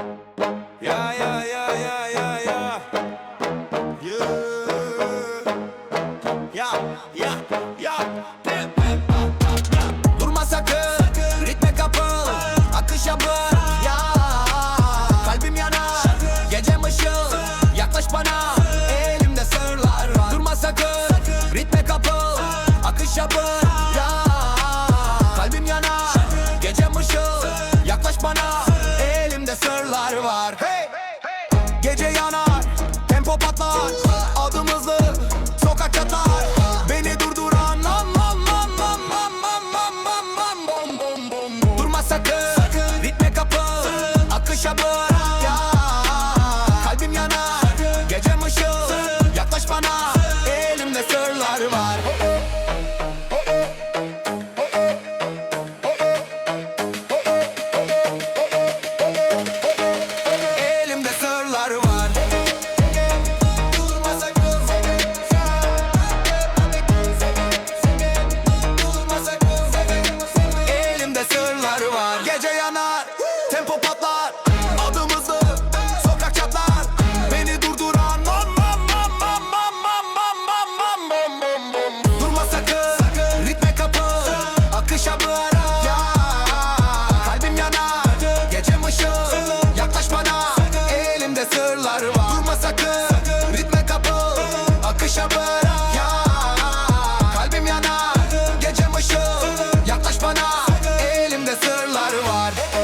Ya ya ya ya ya ya. Ya ya ya. Durma yaklaş bana. Elimde sırlar var. Ritme kapıl, akış yapın. Ya kalbim yanar, gecem ışıl, yaklaş bana. Gece yana what?